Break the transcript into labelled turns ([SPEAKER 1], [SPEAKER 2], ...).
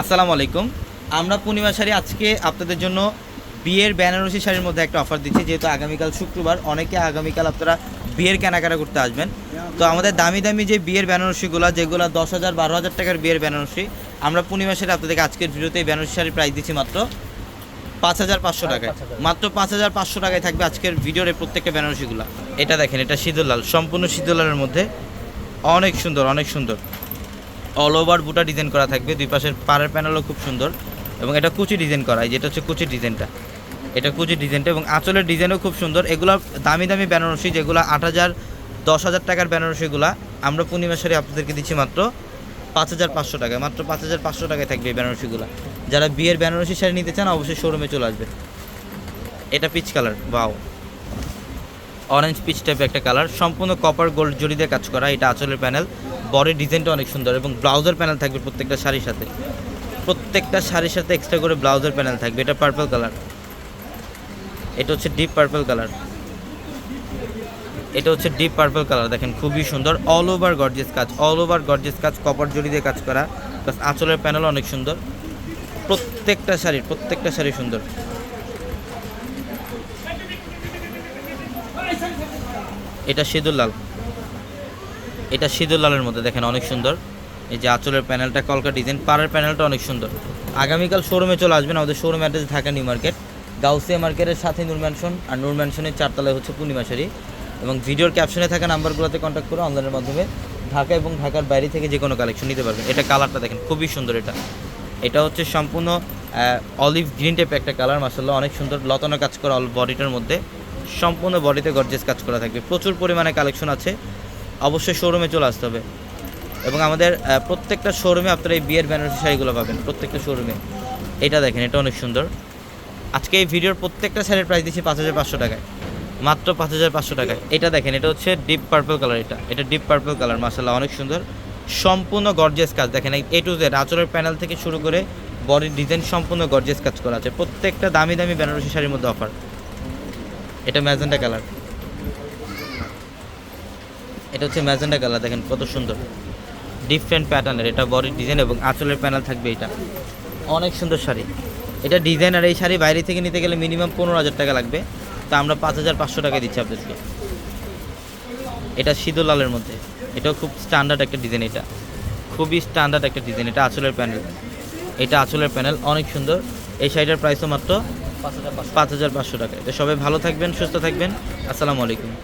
[SPEAKER 1] আসসালামু আলাইকুম। আমরা পূর্ণিমা শাড়ি আজকে আপনাদের জন্য বিয়ের বেনারসি শাড়ির মধ্যে একটা অফার দিচ্ছি যেহেতু আগামীকাল শুক্রবার অনেকে আগামীকাল আপনারা বিয়ের কেনাকাটা করতে আসবেন। তো আমাদের দামি দামি যে বিয়ের বেনারসিগুলো যেগুলো দশ হাজার বারো হাজার টাকার বিয়ের বেনারসি আমরা পূর্ণিমা শাড়ি আপনাদেরকে আজকের ভিডিওতে এই বেনারসি শাড়ির প্রাইস দিচ্ছি মাত্র পাঁচ হাজার পাঁচশো টাকায়। মাত্র পাঁচ হাজার পাঁচশো টাকায় থাকবে আজকের ভিডিওর প্রত্যেকটা বেনারসিগুলো। এটা দেখেন এটা শীতল লাল সম্পূর্ণ শীতল মধ্যে। অনেক সুন্দর অনেক সুন্দর। অল ওভার বুটা ডিজাইন করা থাকবে। দুই পাশের পাড়ের প্যানেলও খুব সুন্দর। এবং এটা কুচি ডিজাইন করা যেটা হচ্ছে কুচি ডিজাইনটা এটা কুচি ডিজাইনটা এবং আঁচলের ডিজাইনও খুব সুন্দর। এগুলো দামি দামি বেনারসি, যেগুলো আট হাজার, দশ হাজার টাকার বেনারসিগুলো আমরা পূর্ণিমা শাড়ি আপনাদেরকে দিচ্ছি মাত্র পাঁচ হাজার পাঁচশো টাকায়। মাত্র পাঁচ হাজার পাঁচশো টাকায় থাকবে এই বেনারসিগুলো যারা বিয়ের বেনারসি শাড়ি নিতে চান, অবশ্যই শোরুমে চলে আসবে। এটা পিচ কালার বাও অরেঞ্জ পিচ টাইপের একটা কালার সম্পূর্ণ কপার গোল্ড জড়ি দিয়ে কাজ করা, এটা আঁচলের প্যানেল বডির ডিজাইনটা অনেক সুন্দর এবং ব্লাউজের প্যানেল থাকবে প্রত্যেকটা শাড়ির সাথে। প্রত্যেকটা শাড়ির সাথে এক্সট্রা করে ব্লাউজের প্যানেল থাকবে। এটা পার্পল কালার এটা হচ্ছে ডিপ পার্পল কালার এটা হচ্ছে ডিপ পার্পল কালার দেখেন, খুবই সুন্দর। অল ওভার গর্জেস কাজ। অল ওভার গর্জেস কাজ। কপার জড়ি দিয়ে কাজ করা। প্লাস আঁচলের প্যানেল অনেক সুন্দর। প্রত্যেকটা শাড়ির, প্রত্যেকটা শাড়ি সুন্দর। এটা সিঁদুর লাল। এটা সিঁদুর লালের মধ্যে, দেখেন অনেক সুন্দর। এই যে আঁচলের প্যানেলটা কলকা ডিজাইন পাড়ের প্যানেলটা অনেক সুন্দর। আগামীকাল শোরুমে চলে আসবেন আমাদের showroom address Dhaka new market Gausia মার্কেটের সাথে নূর ম্যানশন আর নূর ম্যানশনের চারতলায় হচ্ছে পূর্ণিমা শাড়ি। এবং ভিডিওর ক্যাপশনে থাকা নাম্বারগুলোতে কন্ট্যাক্ট করে অনলাইনের মাধ্যমে ঢাকা এবং ঢাকার বাইরে থেকে যে কোনো কালেকশন নিতে পারবেন। এটা কালারটা দেখেন, খুবই সুন্দর এটা। এটা হচ্ছে সম্পূর্ণ অলিভ গ্রিন টাইপের একটা কালার মাসাল্লাহ অনেক সুন্দর, লতানো কাজ করা বডিটার মধ্যে। সম্পূর্ণ বডিতে গর্জেস কাজ করা থাকবে। প্রচুর পরিমাণে কালেকশন আছে। অবশ্যই শোরুমে চলে আসতে হবে। এবং আমাদের প্রত্যেকটা শোরুমে আপনারা এই বিয়ের বেনারসি শাড়িগুলো পাবেন, প্রত্যেকটা শোরুমে এটা দেখেন, এটা অনেক সুন্দর। আজকে এই ভিডিওর প্রত্যেকটা শাড়ির প্রাইস দিচ্ছি পাঁচ হাজার পাঁচশো টাকায়। মাত্র পাঁচ হাজার পাঁচশো টাকায়। এটা দেখেন, এটা হচ্ছে ডিপ পার্পল কালার এটা। এটা ডিপ পার্পল কালার মাসাল্লাহ অনেক সুন্দর। সম্পূর্ণ গর্জিয়াস কাজ। দেখেন এ টু জেড আঁচলের প্যানেল থেকে শুরু করে বডির ডিজাইন সম্পূর্ণ গর্জিয়াস কাজ করা আছে। প্রত্যেকটা দামি দামি বেনারসি শাড়ির মধ্যে অফার এটা ম্যাজেন্টা কালার এটা হচ্ছে ম্যাজেন্টা কালার, দেখেন কত সুন্দর। ডিফারেন্ট প্যাটার্নের এটা বডির ডিজাইন এবং আঁচলের প্যানেল থাকবে এটা। অনেক সুন্দর শাড়ি। এটা ডিজাইন আর এই শাড়ি বাইরে থেকে নিতে গেলে মিনিমাম পনেরো হাজার টাকা লাগবে। তা আমরা পাঁচ হাজার পাঁচশো টাকা দিচ্ছি আপনাদেরকে। এটা সিঁদুর লালের মধ্যে। এটাও খুব স্ট্যান্ডার্ড একটা ডিজাইন এটা। খুবই স্ট্যান্ডার্ড একটা ডিজাইন এটা, আঁচলের প্যানেল এটা আঁচলের প্যানেল অনেক সুন্দর। এই শাড়িটার প্রাইসও মাত্র পাঁচ হাজার পাঁচশো টাকা। তো সবাই ভালো থাকবেন, সুস্থ থাকবেন। আসসালামু আলাইকুম।